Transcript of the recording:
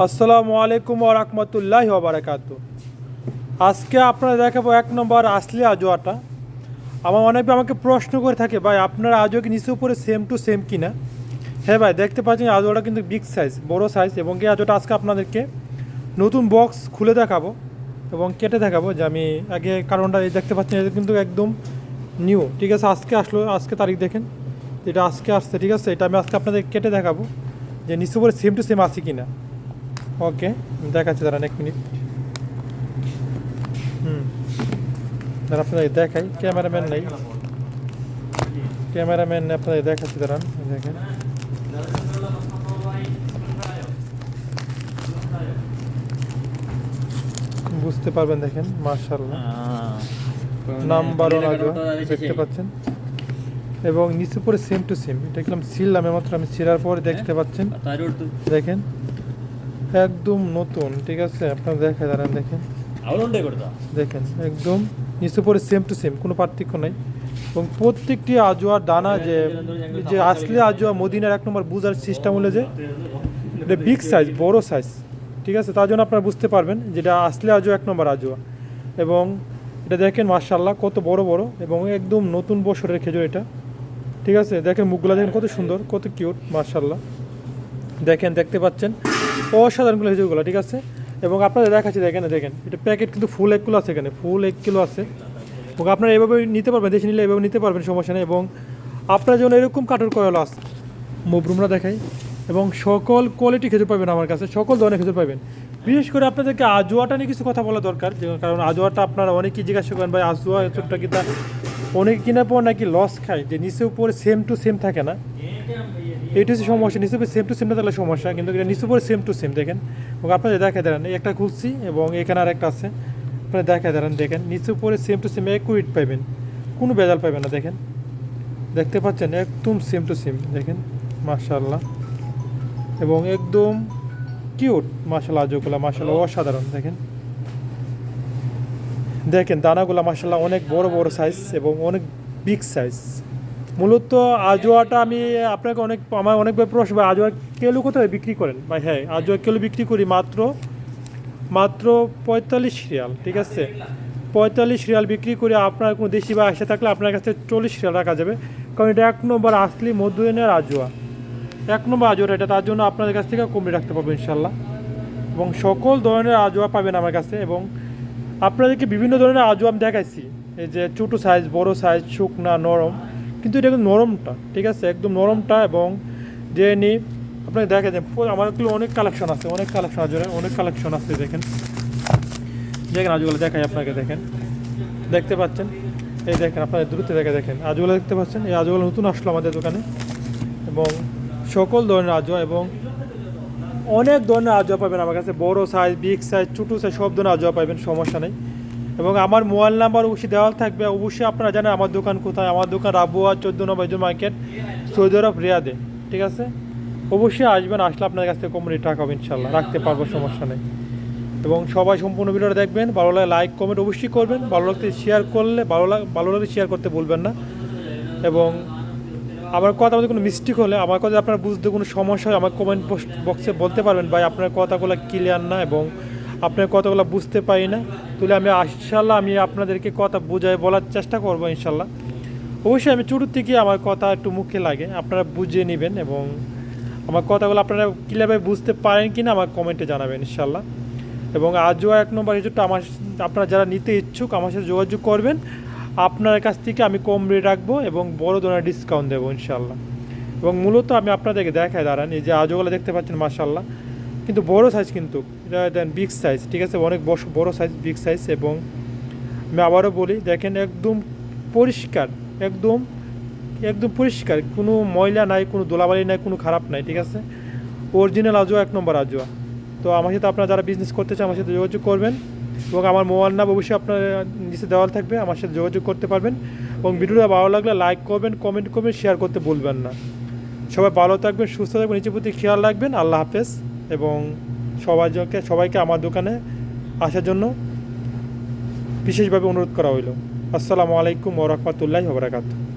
আসসালামু আলাইকুম ওরহমতুল্লাহ বারাকাত আজকে আপনারা দেখাবো এক নম্বর আসলে আজোয়াটা আমার অনেকে আমাকে প্রশ্ন করে থাকে, ভাই, আপনার আজও কি নিচে উপরে সেম টু সেম কিনা? হ্যাঁ ভাই, দেখতে পাচ্ছেন আজোয়াটা কিন্তু বিগ সাইজ বড় সাইজ এবং এই আজোটা আজকে আপনাদেরকে নতুন বক্স খুলে দেখাবো এবং কেটে দেখাবো যে আমি আগে কারণটা দেখতে পাচ্ছেন, এটা কিন্তু একদম নিউ ঠিক আছে? আজকে আসলো, আজকে তারিখ দেখেন, এটা আজকে আসছে, ঠিক আছে? এটা আমি আজকে আপনাদের কেটে দেখাবো যে নিচে উপরে সেম টু সেম আছে কিনা। ওকে দেখাচ্ছি দাঁড়ান এক মিনিট। হুম। দাঁড়ান আপনাদের দেখাই। ক্যামেরাম্যান নেই। ক্যামেরাম্যান আপনাদের দেখাচ্ছি দাঁড়ান দেখেন। বুঝতে পারবেন দেখেন মার্শাল্লাহ নাম্বার ওয়ান আজও দেখতে পাচ্ছেন। এবং নিচে পরে সেম টু সেম এটা একদম ছিললাম মাত্র আমি ছিলার পরে দেখতে পাচ্ছেন। দেখেন। একদম নতুন ঠিক আছে? আপনার দেখেন দাঁড়ান দেখেন। দেখেন একদম নিচে পরে সেম টু সেম কোনো পার্থক্য নাই। এবং প্রত্যেকটি আজোয়ার দানা যে যে আসলে আজোয়া মদিনার এক নম্বর বুঝার সিস্টেম হলে যে এটা বিগ সাইজ বড় সাইজ ঠিক আছে? তার জন্য আপনারা বুঝতে পারবেন যেটা আসলে আজোয়া এক নম্বর আজোয়া। এবং এটা দেখেন মার্শাল্লাহ কত বড় বড় এবং একদম নতুন বছরের খেজুর এটা। ঠিক আছে? দেখেন মুখগুলা দেখেন কত সুন্দর কত কিউট মার্শাল্লাহ দেখেন দেখতে পাচ্ছেন। অসাধারণগুলো খেজুরগুলো ঠিক আছে? এবং আপনাদের দেখাচ্ছি, দেখেন দেখেন, এটা প্যাকেট কিন্তু ফুল এক কিলো আছে এখানে ফুল এক কিলো আছে। এবং আপনারা এভাবে নিতে পারবেন, দেশে নিলে এভাবে নিতে পারবেন, সমস্যা নেই। এবং আপনার জন্য এরকম কাঠের কয়লা আছে, মুবরুমরা দেখাই, এবং সকল কোয়ালিটি খেজুর পাবেন আমার কাছে, সকল ধরনের খেজুর পাবেন। বিশেষ করে আপনাদেরকে আজোয়াটা নিয়ে কিছু কথা বলা দরকার কারণ আজোয়াটা আপনারা অনেকেই জিজ্ঞাসা করেন, ভাই, আজোয়া ছোট্ট কিনা অনেক কেনার পর নাকি লস খায়, যে নিচে উপরে সেম টু সেম থাকে না। এইটা হচ্ছে সমস্যা, নিচে সেম টু সেম না থাকলে সমস্যা, কিন্তু এটা নিচে উপরে সেম টু সেম দেখেন। এবং আপনাদের দেখা এই একটা খুলছি এবং এখানে আর একটা আছে। আপনারা দেখা দেন, দেখেন, নিচে উপরে সেম টু সেম একুইট পাইবেন। কোনো বেজাল পাইবেন না, দেখেন। দেখতে পাচ্ছেন, একদম সেম টু সেম দেখেন মাশাল্লাহ এবং একদম কিউট মাশাল্লাহ আজগুলা মাশাল্লাহ অসাধারণ, দেখেন। দেখেন, দানাগুলো মাশাল্লাহ অনেক বড় বড় সাইজ এবং অনেক বিগ সাইজ মূলত আজোয়াটা আমি আপনাকে অনেক, আমার অনেকবার প্রশ্ন ভাই আজোয়া কেলো কোথায় বিক্রি করেন? ভাই হ্যাঁ আজোয়া কেলো বিক্রি করি মাত্র মাত্র পঁয়তাল্লিশ রিয়াল, ঠিক আছে? পঁয়তাল্লিশ রিয়াল বিক্রি করে, আপনার কোনো দেশি বা এসে থাকলে আপনার কাছে চল্লিশ রিয়াল রাখা যাবে। কারণ এটা এক নম্বর আসলি মধ্যদিনের আজোয়া। এক নম্বর আজোয়া এটা তার জন্য আপনাদের কাছ থেকে কমিয়ে রাখতে পারব ইনশাল্লাহ এবং সকল ধরনের আজোয়া পাবেন আমার কাছে এবং আপনাদেরকে বিভিন্ন ধরনের আজও আমি দেখাইছি। এই যে ছোটো সাইজ বড় সাইজ শুকনা, নরম। কিন্তু এটা কিন্তু নরমটা, ঠিক আছে? একদম নরমটা এবং যে নি আপনাকে দেখা যায় আমার এগুলো অনেক কালেকশন আছে, অনেক কালেকশন আছে অনেক কালেকশন আছে, দেখেন। দেখেন আজগুলো দেখাই আপনাকে, দেখেন। দেখতে পাচ্ছেন? এই দেখেন, আপনাদের দ্রুত দেখে দেখেন। আজগুলো দেখতে পাচ্ছেন? এই আজগুলো নতুন আসলো আমাদের দোকানে। এবং সকল ধরনের আজোয়া এবং অনেক ধরনের আজোয়া পাবেন আমার কাছে। বড় সাইজ বিগ সাইজ ছোটো সাইজ সব ধরনের আজোয়া পাবেন, সমস্যা নেই। এবং আমার মোবাইল নাম্বার অবশ্যই দেওয়া থাকবে। অবশ্যই আপনারা জানেন আমার দোকান কোথায়? আমার দোকান রাবুয়া চোদ্দ নম্বর মার্কেট সৌদি আরব রিয়াদে। ঠিক আছে? অবশ্যই আসবেন, আসলে আপনার কাছ থেকে কম রেট রাখা হবে ইনশাল্লাহ রাখতে পারব, সমস্যা নেই। এবং সবাই সম্পূর্ণ ভিডিওটা দেখবেন। ভালো লাগে লাইক কমেন্ট অবশ্যই করবেন। ভালো লাগতে শেয়ার করলে, ভালো লাগ ভালো লাগলে শেয়ার করতে বলবেন না। এবং আমার কথা মধ্যে কোনো মিস্টেক হলে, আমার কথা আপনার বুঝতে কোনো সমস্যা হয় আমার কমেন্ট বক্সে বলতে পারবেন। ভাই, আপনার কথাগুলো ক্লিয়ার না এবং আপনার কথাগুলো বুঝতে পারি না। তাহলে আমি ইনশাল্লাহ আমি আপনাদেরকে কথা বোঝায় বলার চেষ্টা করব ইনশাল্লাহ অবশ্যই আমি ছোটোর থেকে আমার কথা একটু মুখে লাগে, আপনারা বুঝিয়ে নেবেন এবং আমার কথাগুলো আপনারা ক্লিয়ারভাবে বুঝতে পারেন কি না আমার কমেন্টে জানাবেন ইনশাল্লাহ এবং আজও এক নম্বর হিসেবে আমার আপনারা যারা নিতে ইচ্ছুক আমার সাথে যোগাযোগ করবেন, আপনার কাছ থেকে আমি কম রেট রাখব এবং বড় ধরনের ডিসকাউন্ট দেবো ইনশাল্লাহ এবং মূলত আমি আপনাদেরকে দেখাই, দাঁড়ান, এই যে আজওগুলো দেখতে পাচ্ছেন মার্শাল্লাহ কিন্তু বড় সাইজ কিন্তু, এটা দেন বিগ সাইজ ঠিক আছে? অনেক বড় সাইজ বিগ সাইজ এবং আমি আবারও বলি, দেখেন একদম পরিষ্কার, একদম একদম পরিষ্কার। কোনো ময়লা নাই, কোনো দোলাবালি নাই, কোনো খারাপ নাই, ঠিক আছে? অরিজিনাল আজোয়া এক নম্বর আজোয়া তো আমার সাথে আপনারা যারা বিজনেস করতে চান, আমার সাথে যোগাযোগ করবেন এবং আমার মোবাইল নাম অবশ্যই আপনার নিচে দেওয়াল থাকবে, আমার সাথে যোগাযোগ করতে পারবেন এবং ভিডিওটা ভালো লাগলে লাইক করবেন কমেন্ট করবেন শেয়ার করতে ভুলবেন না। সবাই ভালো থাকবেন, সুস্থ থাকবেন, নিজের প্রতি খেয়াল রাখবেন, আল্লাহ হাফেজ। এবং সবাইকে সবাইকে আমার দোকানে আসার জন্য বিশেষভাবে অনুরোধ করা হইল। আসসালামু আলাইকুম ওরহমতুল্লাহ ওবরাকাতু